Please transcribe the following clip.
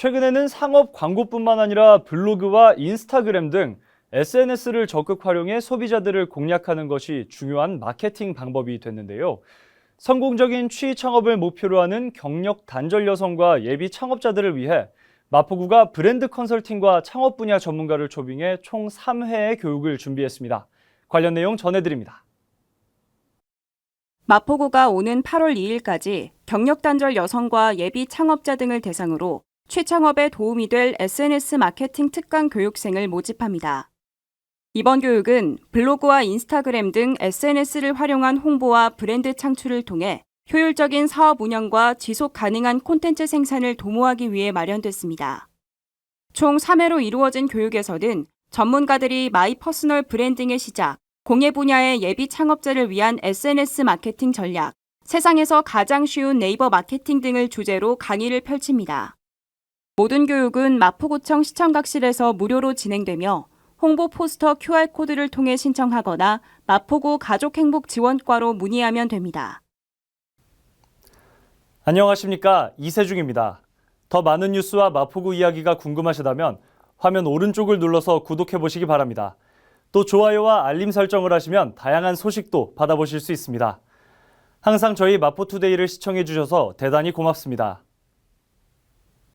최근에는 상업 광고뿐만 아니라 블로그와 인스타그램 등 SNS를 적극 활용해 소비자들을 공략하는 것이 중요한 마케팅 방법이 됐는데요. 성공적인 취 창업을 목표로 하는 경력 단절 여성과 예비 창업자들을 위해 마포구가 브랜드 컨설팅과 창업 분야 전문가를 초빙해 총 3회의 교육을 준비했습니다. 관련 내용 전해드립니다. 마포구가 오는 8월 2일까지 경력 단절 여성과 예비 창업자 등을 대상으로 취창업에 도움이 될 SNS 마케팅 특강 교육생을 모집합니다. 이번 교육은 블로그와 인스타그램 등 SNS를 활용한 홍보와 브랜드 창출을 통해 효율적인 사업 운영과 지속 가능한 콘텐츠 생산을 도모하기 위해 마련됐습니다. 총 3회로 이루어진 교육에서는 전문가들이 마이 퍼스널 브랜딩의 시작, 공예 분야의 예비 창업자를 위한 SNS 마케팅 전략, 세상에서 가장 쉬운 네이버 마케팅 등을 주제로 강의를 펼칩니다. 모든 교육은 마포구청 시청각실에서 무료로 진행되며 홍보 포스터 QR코드를 통해 신청하거나 마포구 가족행복지원과로 문의하면 됩니다. 안녕하십니까 이세중입니다. 더 많은 뉴스와 마포구 이야기가 궁금하시다면 화면 오른쪽을 눌러서 구독해 보시기 바랍니다. 또 좋아요와 알림 설정을 하시면 다양한 소식도 받아보실 수 있습니다. 항상 저희 마포투데이를 시청해 주셔서 대단히 고맙습니다.